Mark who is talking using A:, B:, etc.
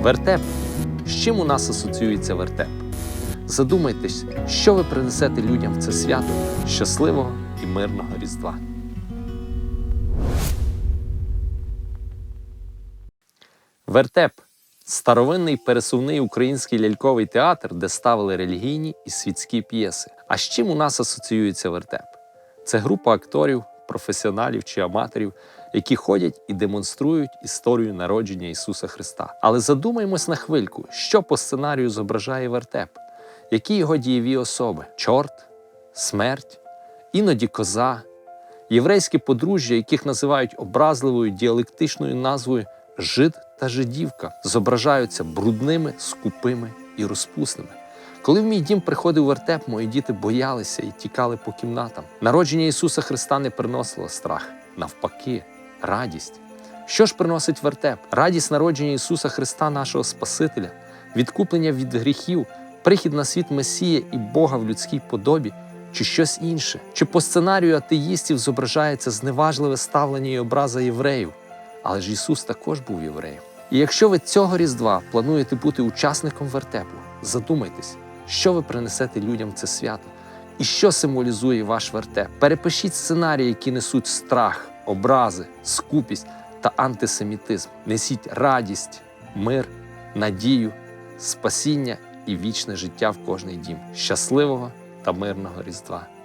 A: Вертеп. З чим у нас асоціюється вертеп? Задумайтесь, що ви принесете людям в це свято щасливого і мирного Різдва. Вертеп старовинний пересувний український ляльковий театр, де ставили релігійні і світські п'єси. А з чим у нас асоціюється вертеп? Це група акторів, професіоналів чи аматорів, які ходять і демонструють історію народження Ісуса Христа. Але задумаймось на хвильку, що по сценарію зображає вертеп, які його дієві особи: чорт, смерть, іноді коза, єврейське подружжя, яких називають образливою діалектичною назвою жид та жидівка, зображаються брудними, скупими і розпусними. Коли в мій дім приходив вертеп, мої діти боялися і тікали по кімнатам. Народження Ісуса Христа не приносило страх, навпаки, радість. Що ж приносить вертеп? Радість народження Ісуса Христа, нашого Спасителя, відкуплення від гріхів, прихід на світ Месія і Бога в людській подобі, чи щось інше? Чи по сценарію атеїстів зображається зневажливе ставлення і образа євреїв? Але ж Ісус також був євреєм. І якщо ви цього Різдва плануєте бути учасником вертепу, задумайтесь, що ви принесете людям в це свято і що символізує ваш вертеп. Перепишіть сценарії, які несуть страх, образи, скупість та антисемітизм. Несіть радість, мир, надію, спасіння і вічне життя в кожний дім. Щасливого та мирного Різдва!